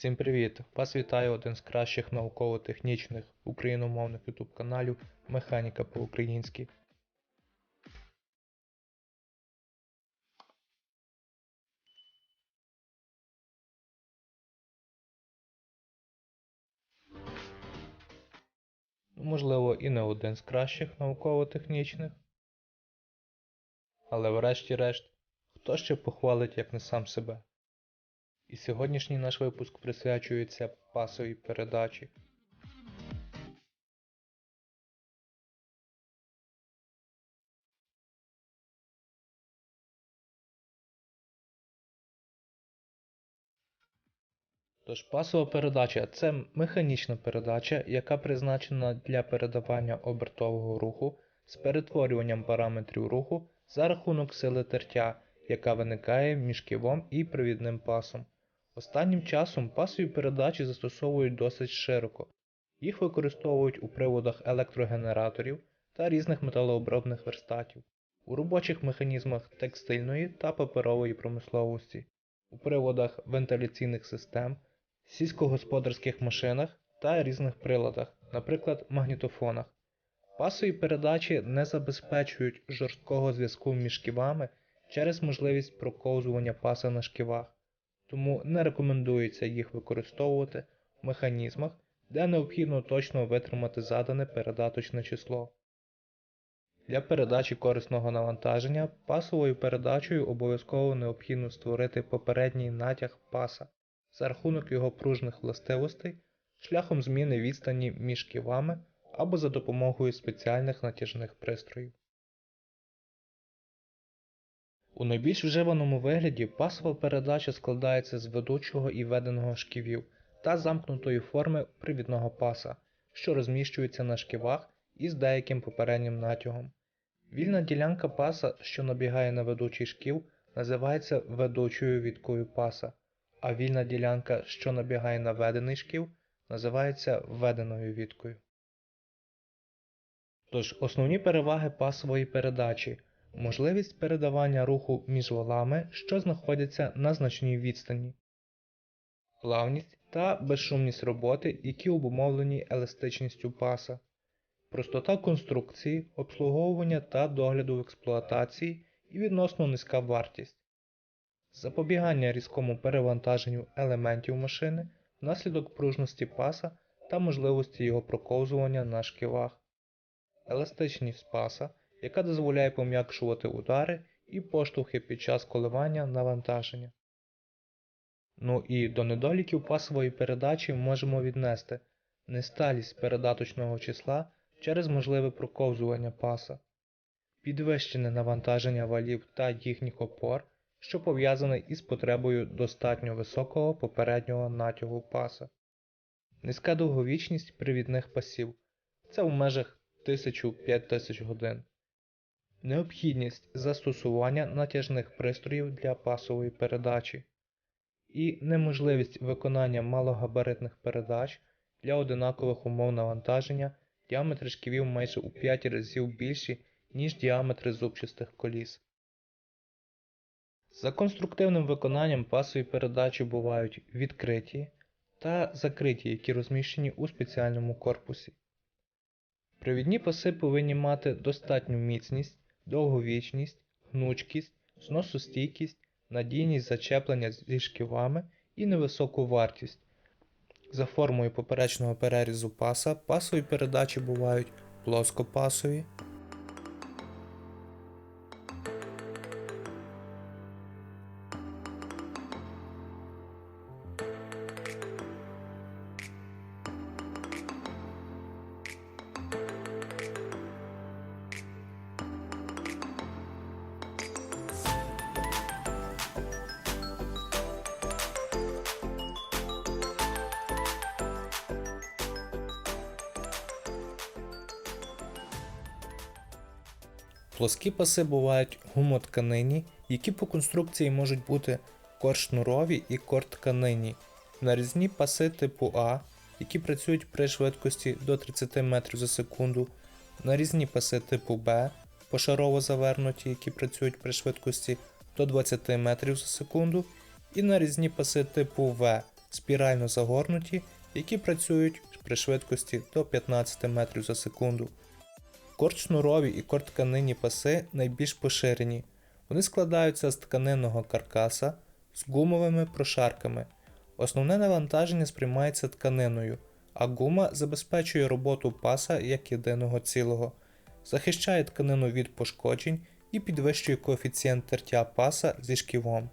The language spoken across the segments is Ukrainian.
Всім привіт! Вас вітає один з кращих науково-технічних україномовних YouTube каналів Механіка по-українськи. Ну, Можливо, і не один з кращих науково-технічних. Але врешті-решт, хто ще похвалить, як не сам себе? І сьогоднішній наш випуск присвячується пасовій передачі. Тож пасова передача це механічна передача, яка призначена для передавання обертового руху з перетворюванням параметрів руху за рахунок сили тертя, яка виникає між кивом і привідним пасом. Останнім часом пасові передачі застосовують досить широко. Їх використовують у приводах електрогенераторів та різних металообробних верстатів, у робочих механізмах текстильної та паперової промисловості, у приводах вентиляційних систем, сільськогосподарських машинах та різних приладах, наприклад, магнітофонах. Пасові передачі не забезпечують жорсткого зв'язку між шківами через можливість проковзування паса на шківах тому не рекомендується їх використовувати в механізмах, де необхідно точно витримати задане передаточне число. Для передачі корисного навантаження пасовою передачею обов'язково необхідно створити попередній натяг паса за рахунок його пружних властивостей шляхом зміни відстані між ківами або за допомогою спеціальних натяжних пристроїв. У найбільш вживаному вигляді пасова передача складається з ведучого і веденого шківів та замкнутої форми привідного паса, що розміщується на шківах із деяким попереднім натягом. Вільна ділянка паса, що набігає на ведучий шків, називається ведучою віткою паса, а вільна ділянка, що набігає на ведений шків, називається веденою віткою. Тож основні переваги пасової передачі можливість передавання руху між валами, що знаходяться на значній відстані, плавність та безшумність роботи, які обумовлені еластичністю паса, простота конструкції, обслуговування та догляду в експлуатації і відносно низька вартість, запобігання різкому перевантаженню елементів машини внаслідок пружності паса та можливості його проковзування на шківах, еластичність паса яка дозволяє пом'якшувати удари і поштовхи під час коливання навантаження. Ну і до недоліків пасової передачі можемо віднести несталість передаточного числа через можливе проковзування паса, підвищене навантаження валів та їхніх опор, що пов'язане із потребою достатньо високого попереднього натягу паса, низька довговічність привідних пасів це в межах 1000-5000 годин. Необхідність застосування натяжних пристроїв для пасової передачі і неможливість виконання малогабаритних передач для одинакових умов навантаження діаметри шківів майже у 5 разів більші, ніж діаметри зубчастих коліс. За конструктивним виконанням пасові передачі бувають відкриті та закриті, які розміщені у спеціальному корпусі. Привідні паси повинні мати достатню міцність довговічність, гнучкість, зносостійкість, надійність зачеплення зі шківами і невисоку вартість. За формою поперечного перерізу паса пасові передачі бувають плоскопасові, Паси бувають гумотканинні, які по конструкції можуть бути коршнурові і кортканинні, нарізні паси типу А, які працюють при швидкості до 30 метрів за секунду, нарізні паси типу Б, пошарово завернуті, які працюють при швидкості до 20 метрів за секунду, і нарізні паси типу В, спірально загорнуті, які працюють при швидкості до 15 метрів за секунду. Корд-шнурові і корд-тканинні паси найбільш поширені. Вони складаються з тканинного каркаса з гумовими прошарками. Основне навантаження сприймається тканиною, а гума забезпечує роботу паса як єдиного цілого, захищає тканину від пошкоджень і підвищує коефіцієнт тертя паса зі шківом.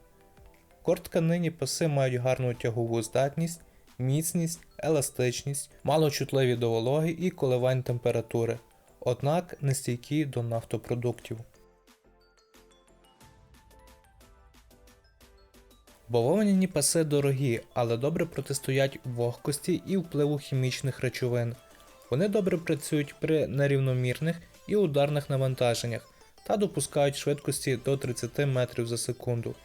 Корд-тканинні паси мають гарну тягову здатність, міцність, еластичність, мало чутливі до вологи і коливань температури, однак не стійкі до нафтопродуктів. Бавовняні паси дорогі, але добре протистоять вогкості і впливу хімічних речовин. Вони добре працюють при нерівномірних і ударних навантаженнях та допускають швидкості до 30 метрів за секунду.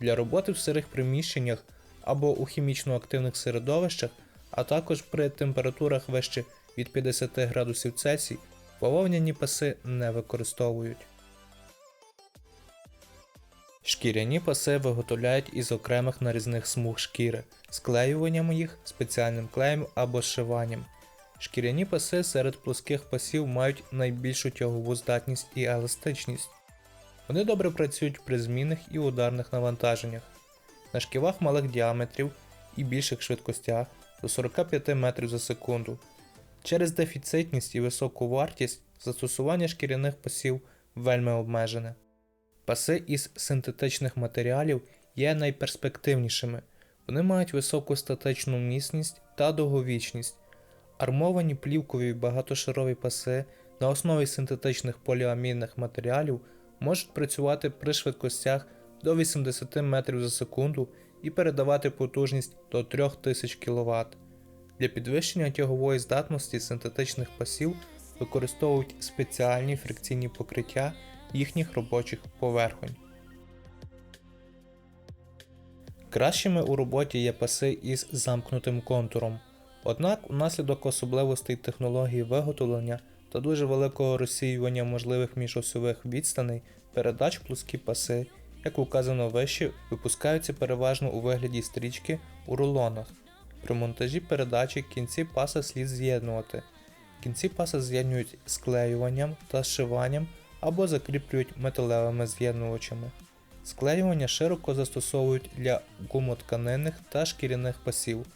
Для роботи в сирих приміщеннях або у хімічно активних середовищах, а також при температурах вище від 50 градусів Цельсій, бавовняні паси не використовують. Шкіряні паси виготовляють із окремих нарізних смуг шкіри, склеюванням їх спеціальним клеєм або зшиванням. Шкіряні паси серед плоских пасів мають найбільшу тягову здатність і еластичність. Вони добре працюють при змінних і ударних навантаженнях. На шківах малих діаметрів і більших швидкостях до 45 метрів за секунду. Через дефіцитність і високу вартість застосування шкіряних пасів вельми обмежене. Паси із синтетичних матеріалів є найперспективнішими. Вони мають високу статичну міцність та довговічність. Армовані плівкові багатошарові паси на основі синтетичних поліамідних матеріалів можуть працювати при швидкостях до 80 метрів за секунду і передавати потужність до 3000 кВт. Для підвищення тягової здатності синтетичних пасів використовують спеціальні фрикційні покриття їхніх робочих поверхонь. Кращими у роботі є паси із замкнутим контуром. Однак, унаслідок особливостей технології виготовлення та дуже великого розсіювання можливих міжосьових відстаней, передач плоскі паси, як указано вище, випускаються переважно у вигляді стрічки у рулонах. При монтажі передачі кінці паса слід з'єднувати. Кінці паса з'єднують склеюванням та зшиванням або закріплюють металевими з'єднувачами. Склеювання широко застосовують для гумотканинних та шкіряних пасів.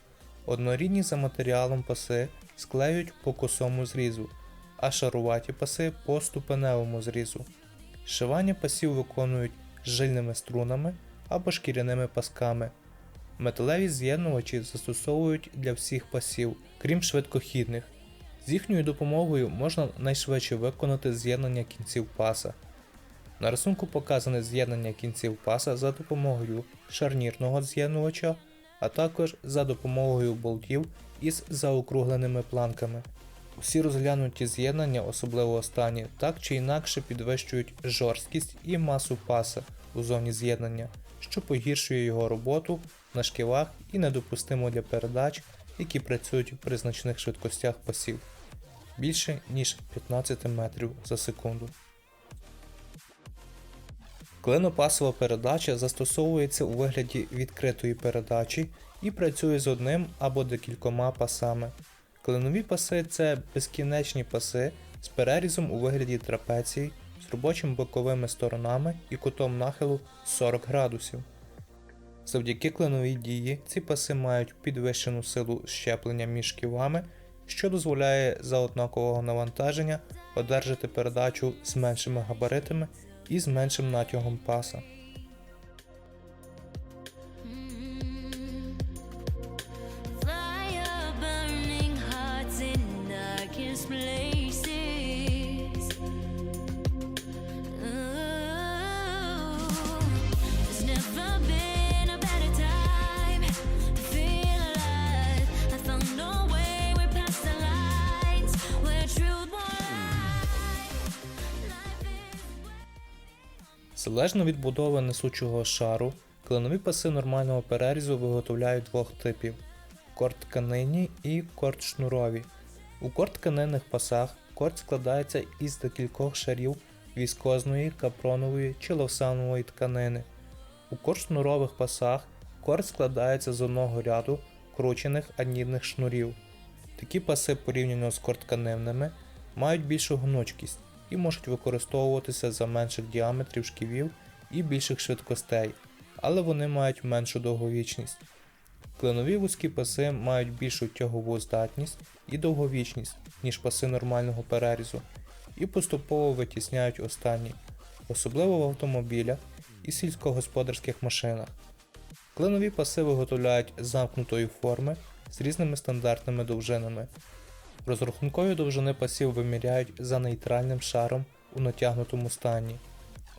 Однорідні за матеріалом паси склеюють по косому зрізу, а шаруваті паси по ступеневому зрізу. Шивання пасів виконують жильними струнами або шкіряними пасками. Металеві з'єднувачі застосовують для всіх пасів, крім швидкохідних. З їхньою допомогою можна найшвидше виконати з'єднання кінців паса. На рисунку показане з'єднання кінців паса за допомогою шарнірного з'єднувача, а також за допомогою болтів із заокругленими планками. Усі розглянуті з'єднання, особливо останні, так чи інакше підвищують жорсткість і масу паса у зоні з'єднання, що погіршує його роботу на шківах і недопустимо для передач, які працюють при значних швидкостях пасів більше ніж 15 метрів за секунду. Клинопасова передача застосовується у вигляді відкритої передачі і працює з одним або декількома пасами. Клинові паси це безкінечні паси з перерізом у вигляді трапеції з робочими боковими сторонами і кутом нахилу 40 градусів. Завдяки клиновій дії ці паси мають підвищену силу щеплення між ківами, що дозволяє за однакового навантаження одержати передачу з меншими габаритами і з меншим натягом паса. Залежно від будови несучого шару, клинові паси нормального перерізу виготовляють двох типів корд-тканинні і корд-шнурові. У корд-тканинних пасах корд складається із декількох шарів віскозної, капронової чи лавсанової тканини. У корд-шнурових пасах корд складається з одного ряду кручених аднідних шнурів. Такі паси порівняно з кортканивними мають більшу гнучкість і можуть використовуватися за менших діаметрів шківів і більших швидкостей, але вони мають меншу довговічність. Клинові вузькі паси мають більшу тягову здатність і довговічність, ніж паси нормального перерізу, і поступово витісняють останні, особливо в автомобілях і сільськогосподарських машинах. Клинові паси виготовляють замкнутої форми з різними стандартними довжинами. Розрахункові довжини пасів виміряють за нейтральним шаром у натягнутому стані.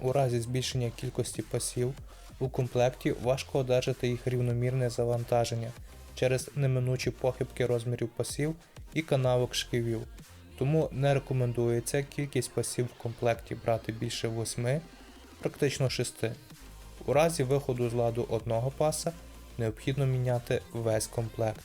У разі збільшення кількості пасів у комплекті важко одержати їх рівномірне завантаження через неминучі похибки розмірів пасів і канавок шківів. Тому не рекомендується кількість пасів в комплекті брати більше 8, практично 6. У разі виходу з ладу одного паса необхідно міняти весь комплект.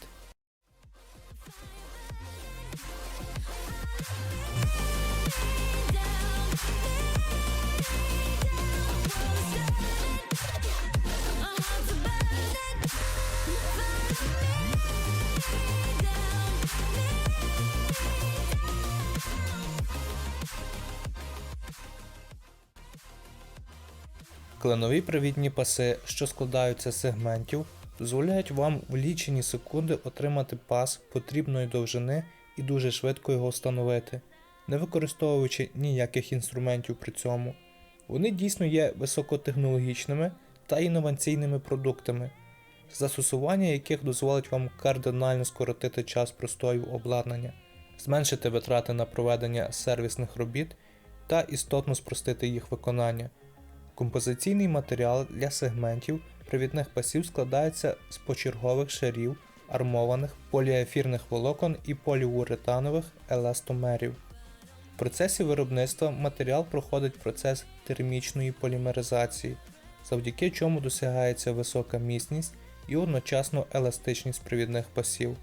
Клинові привідні паси, що складаються з сегментів, дозволяють вам в лічені секунди отримати пас потрібної довжини і дуже швидко його встановити, не використовуючи ніяких інструментів при цьому. Вони дійсно є високотехнологічними та інноваційними продуктами, застосування яких дозволить вам кардинально скоротити час простою обладнання, зменшити витрати на проведення сервісних робіт та істотно спростити їх виконання. Композиційний матеріал для сегментів привідних пасів складається з почергових шарів, армованих поліефірних волокон і поліуретанових еластомерів. В процесі виробництва матеріал проходить процес термічної полімеризації, завдяки чому досягається висока міцність і одночасно еластичність привідних пасів.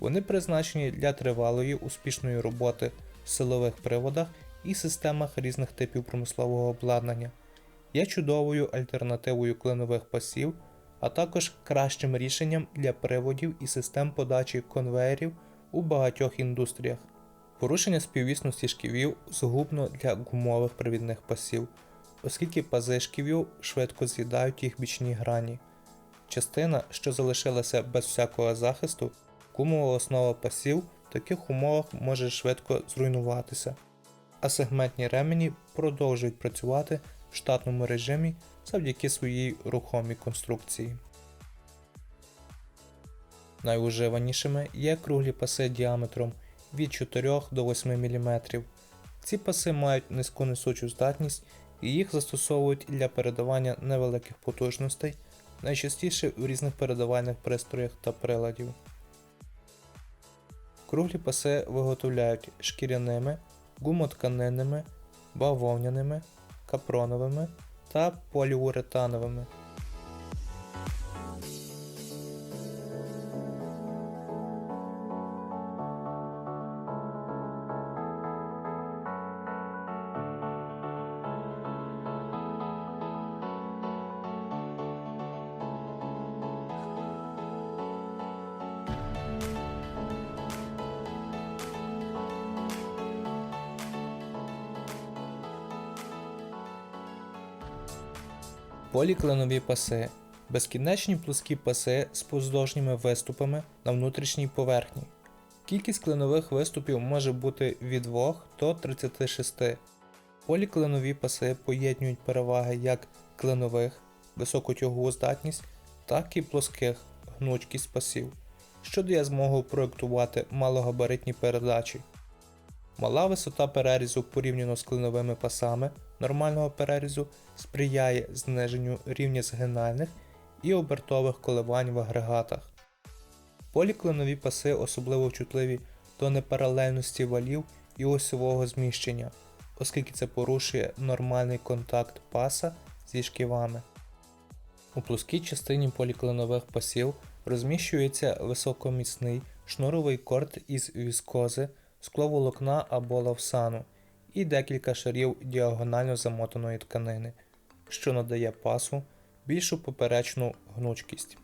Вони призначені для тривалої успішної роботи в силових приводах і системах різних типів промислового обладнання є чудовою альтернативою клинових пасів, а також кращим рішенням для приводів і систем подачі конвеєрів у багатьох індустріях. Порушення співвісності шківів згубно для гумових привідних пасів, оскільки пази шківів швидко з'їдають їх бічні грані. Частина, що залишилася без всякого захисту, гумова основа пасів в таких умовах може швидко зруйнуватися, а сегментні ремені продовжують працювати в штатному режимі завдяки своїй рухомій конструкції. Найуживанішими є круглі паси діаметром від 4 до 8 мм. Ці паси мають низьку несучу здатність і їх застосовують для передавання невеликих потужностей, найчастіше в різних передавальних пристроях та приладів. Круглі паси виготовляють шкіряними, гумотканинними, бавовняними, капроновими та поліуретановими. Поліклинові паси безкінечні плоскі паси з поздовжніми виступами на внутрішній поверхні. Кількість клинових виступів може бути від 2 до 36. Поліклинові паси поєднують переваги як клинових, високу тягову здатність, так і плоских гнучкість пасів, що дає змогу проєктувати малогабаритні передачі. Мала висота перерізу порівняно з клиновими пасами нормального перерізу сприяє зниженню рівня згинальних і обертових коливань в агрегатах. Поліклинові паси особливо чутливі до непаралельності валів і осьового зміщення, оскільки це порушує нормальний контакт паса зі шківами. У плоскій частині поліклинових пасів розміщується високоміцний шнуровий корд із віскози, скловолокна або лавсану і декілька шарів діагонально замотаної тканини, що надає пасу більшу поперечну гнучкість.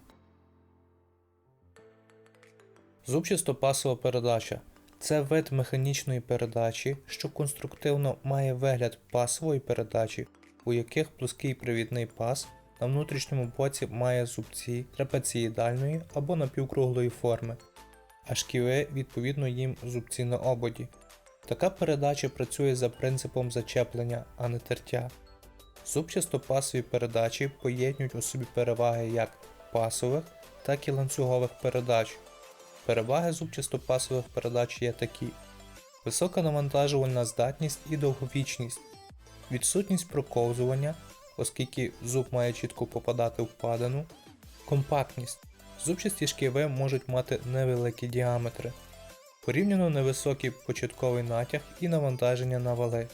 Зубчастопасова передача це вид механічної передачі, що конструктивно має вигляд пасової передачі, у яких плоский привідний пас на внутрішньому боці має зубці трапеціїдальної або напівкруглої форми, а шківи відповідно їм зубці на ободі. Така передача працює за принципом зачеплення, а не тертя. Зубчастопасові передачі поєднують у собі переваги як пасових, так і ланцюгових передач. Переваги зубчастопасових передач є такі: висока навантажувальна здатність і довговічність, відсутність проковзування, оскільки зуб має чітко попадати в падину, компактність. Зубчасті шківи можуть мати невеликі діаметри, порівняно невисокий початковий натяг і навантаження на вали.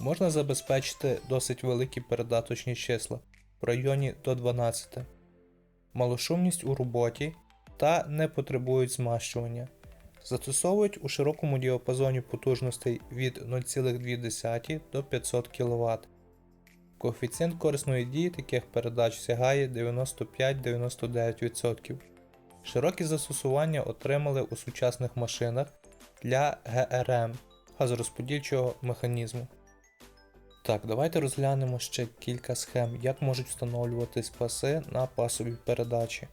Можна забезпечити досить великі передаточні числа в районі до 12, малошумність у роботі та не потребують змащування. Застосовують у широкому діапазоні потужностей від 0,2 до 500 кВт. Коефіцієнт корисної дії таких передач сягає 95-99%. Широкі застосування отримали у сучасних машинах для ГРМ газорозподільчого механізму. Так, давайте розглянемо ще кілька схем, як можуть встановлюватись паси на пасовій передачі.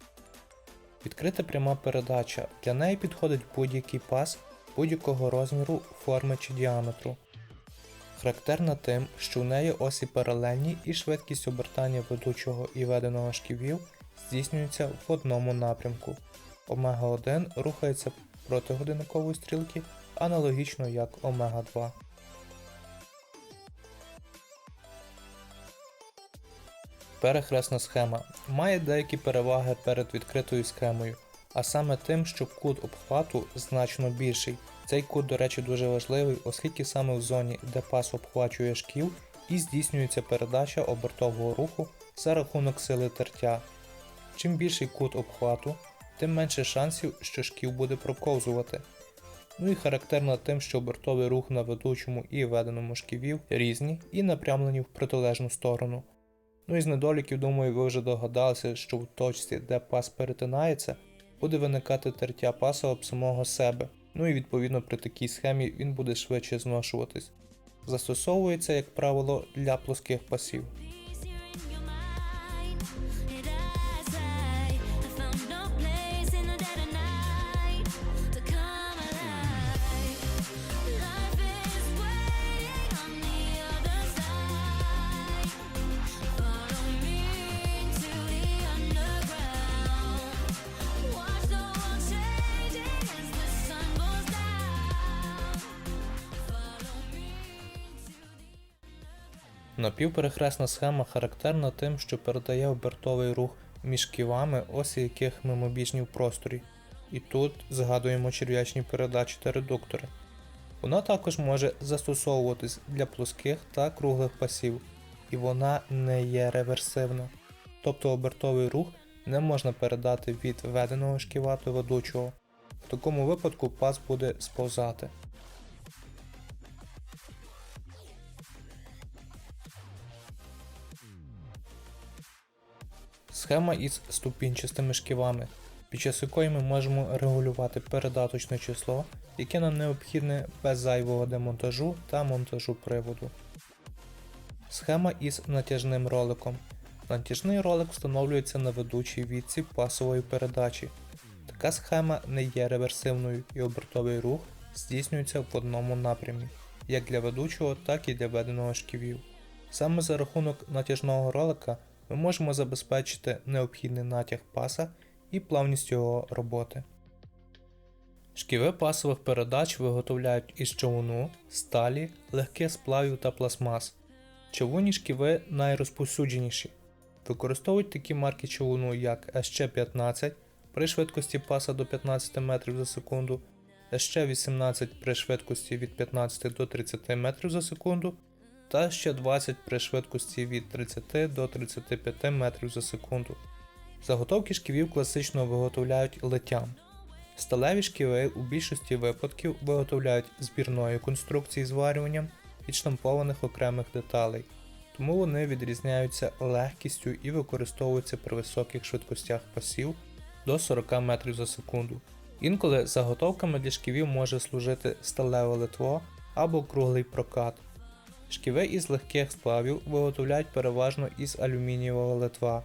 Відкрита пряма передача. Для неї підходить будь-який пас будь-якого розміру, форми чи діаметру. Характерна тим, що в неї осі паралельні і швидкість обертання ведучого і веденого шківів здійснюється в одному напрямку. Омега 1 рухається проти годинникової стрілки, аналогічно як Омега 2. Перехресна схема має деякі переваги перед відкритою схемою, а саме тим, що кут обхвату значно більший. Цей кут, до речі, дуже важливий, оскільки саме в зоні, де пас обхвачує шків, і здійснюється передача обертового руху за рахунок сили тертя. Чим більший кут обхвату, тим менше шансів, що шків буде проковзувати. Ну і характерно тим, що обертовий рух на ведучому і веденому шківів різні і напрямлені в протилежну сторону. Ну і з недоліків, думаю, ви вже догадалися, що в точці, де пас перетинається, буде виникати тертя паса об самого себе. Ну і відповідно при такій схемі він буде швидше зношуватись. Застосовується, як правило, для плоских пасів. Напівперехресна схема характерна тим, що передає обертовий рух між ківами, осі яких мимобіжні в просторі. І тут згадуємо черв'ячні передачі та редуктори. Вона також може застосовуватись для плоских та круглих пасів, і вона не є реверсивна. Тобто обертовий рух не можна передати від веденого шківа до ведучого. В такому випадку пас буде сповзати. Схема із ступінчастими шківами, під час якої ми можемо регулювати передаточне число, яке нам необхідне без зайвого демонтажу та монтажу приводу. Схема із натяжним роликом. Натяжний ролик встановлюється на ведучій вітці пасової передачі. Така схема не є реверсивною і обертовий рух здійснюється в одному напрямі, як для ведучого, так і для веденого шківів. Саме за рахунок натяжного ролика ми можемо забезпечити необхідний натяг паса і плавність його роботи. Шківи пасових передач виготовляють із човуну, сталі, легких сплавів та пластмас. Човунні шківи найрозповсюдженіші. Використовують такі марки човуну, як SC15 при швидкості паса до 15 метрів за секунду, SC18 при швидкості від 15 до 30 метрів за секунду та ще 20 при швидкості від 30 до 35 метрів за секунду. Заготовки шківів класично виготовляють литтям. Сталеві шківи у більшості випадків виготовляють збірної конструкції зварюванням відштампованих окремих деталей, тому вони відрізняються легкістю і використовуються при високих швидкостях пасів до 40 метрів за секунду. Інколи заготовками для шківів може служити сталеве литво або круглий прокат. Шківи із легких сплавів виготовляють переважно із алюмінієвого литва.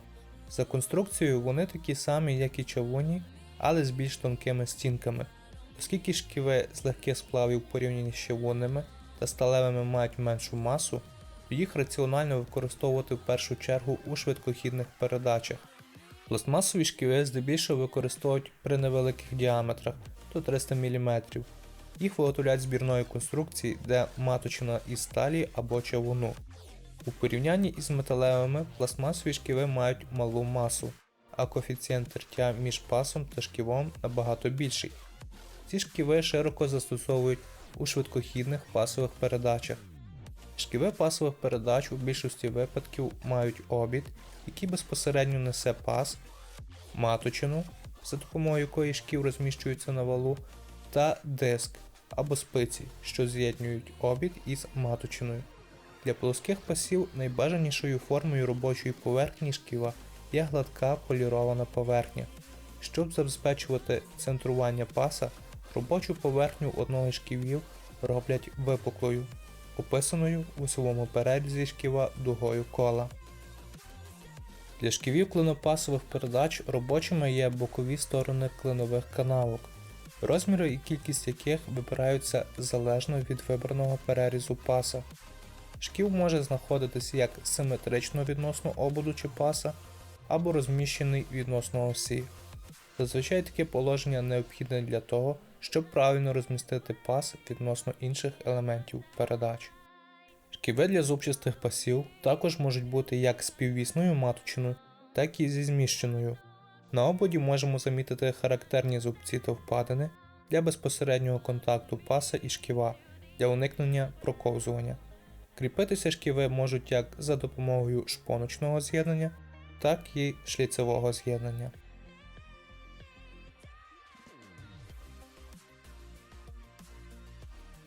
За конструкцією вони такі самі, як і чавунні, але з більш тонкими стінками. Оскільки шківи з легких сплавів порівняні з чавунними та сталевими мають меншу масу, то їх раціонально використовувати в першу чергу у швидкохідних передачах. Пластмасові шківи здебільшого використовують при невеликих діаметрах до 300 мм. Їх виготовляють збірної конструкції, де маточина із сталі або чавуну. У порівнянні із металевими пластмасові шківи мають малу масу, а коефіцієнт тертя між пасом та шківом набагато більший. Ці шківи широко застосовують у швидкохідних пасових передачах. Шківи пасових передач у більшості випадків мають обід, який безпосередньо несе пас, маточину, за допомогою якої шків розміщується на валу, та диск або спиці, що з'єднують обід із маточиною. Для плоских пасів найбажанішою формою робочої поверхні шківа є гладка полірована поверхня. Щоб забезпечувати центрування паса, робочу поверхню одного із шківів роблять випуклою, описаною у силовому перерізі шківа дугою кола. Для шківів клинопасових передач робочими є бокові сторони клинових канавок, розміри і кількість яких вибираються залежно від вибраного перерізу паса. Шків може знаходитись як симетрично відносно ободу чи паса, або розміщений відносно осі. Зазвичай таке положення необхідне для того, щоб правильно розмістити пас відносно інших елементів передач. Шківи для зубчастих пасів також можуть бути як співвісною маточиною, так і зі зміщеною. На ободі можемо замітити характерні зубці та впадини для безпосереднього контакту паса і шківа для уникнення проковзування. Кріпитися шківи можуть як за допомогою шпоночного з'єднання, так і шліцевого з'єднання.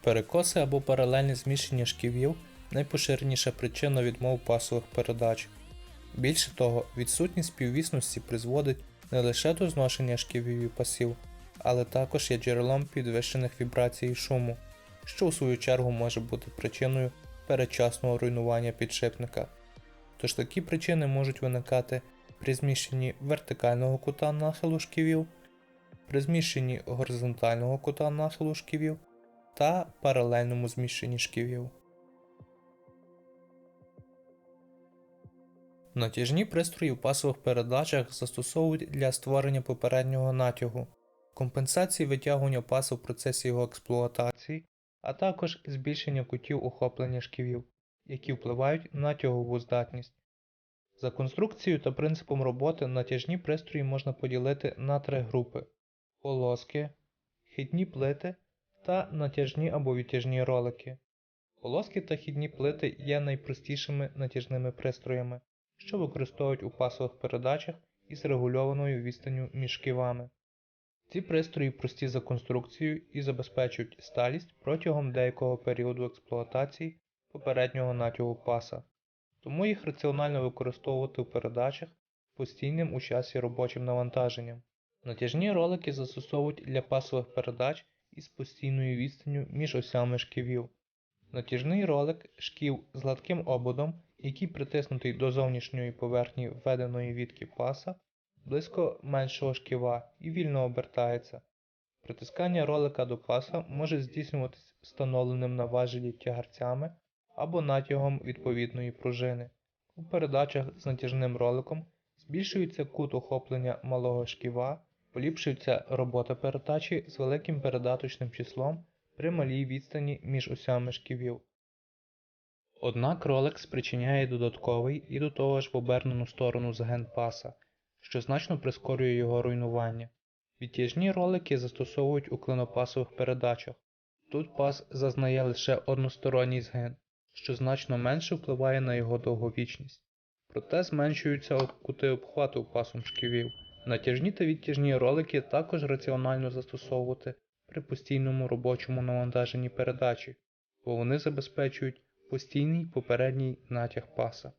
Перекоси або паралельне зміщення шківів найпоширеніша причина відмов пасових передач. Більше того, відсутність співвісності призводить не лише до зношення шківів і пасів, але також є джерелом підвищених вібрацій і шуму, що у свою чергу може бути причиною передчасного руйнування підшипника. Тож такі причини можуть виникати при зміщенні вертикального кута нахилу шківів, при зміщенні горизонтального кута нахилу шківів та паралельному зміщенні шківів. Натяжні пристрої в пасових передачах застосовують для створення попереднього натягу, компенсації витягування пасу в процесі його експлуатації, а також збільшення кутів охоплення шківів, які впливають на тягову здатність. За конструкцією та принципом роботи натяжні пристрої можна поділити на три групи: полоски, хідні плити та натяжні або відтяжні ролики. Полоски та хідні плити є найпростішими натяжними пристроями, що використовують у пасових передачах із регульованою відстанню між шківами. Ці пристрої прості за конструкцією і забезпечують сталість протягом деякого періоду експлуатації попереднього натягу паса, тому їх раціонально використовувати в передачах постійним у часі робочим навантаженням. Натяжні ролики застосовують для пасових передач із постійною відстанню між осями шківів. Натяжний ролик шків з гладким ободом, який притиснутий до зовнішньої поверхні введеної вітки паса, близько меншого шківа і вільно обертається. Притискання ролика до паса може здійснюватись встановленим на важелі тягарцями або натягом відповідної пружини. У передачах з натяжним роликом збільшується кут охоплення малого шківа, поліпшується робота передачі з великим передаточним числом при малій відстані між осями шківів. Однак ролик спричиняє додатковий і до того ж в обернену сторону зген паса, що значно прискорює його руйнування. Відтяжні ролики застосовують у клинопасових передачах. Тут пас зазнає лише односторонній згин, що значно менше впливає на його довговічність. Проте зменшуються кути обхвату пасом шківів. Натяжні та відтяжні ролики також раціонально застосовувати при постійному робочому навантаженні передачі, бо вони забезпечують постійний попередній натяг паса.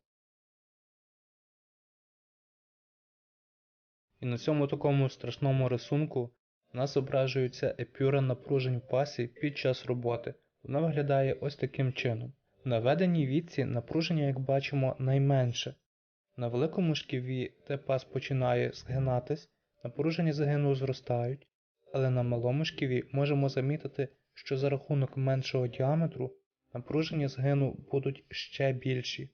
І на цьому такому страшному рисунку У нас зображується епюра напружень в пасі під час роботи. Вона виглядає ось таким чином. В наведеній вітці напруження, як бачимо, найменше. На великому шківі, де пас починає згинатись, напруження загину зростають, але на малому шківі можемо замітити, що за рахунок меншого діаметру напруження згину будуть ще більші,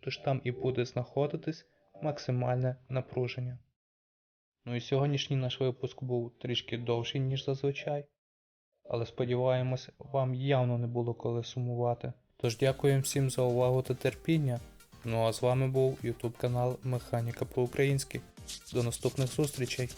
тож там і буде знаходитись максимальне напруження. Ну і сьогоднішній наш випуск був трішки довший, ніж зазвичай, але сподіваємось, вам явно не було коли сумувати. Тож дякуємо всім за увагу та терпіння. Ну а з вами був YouTube канал Механіка по-українськи. До наступних зустрічей!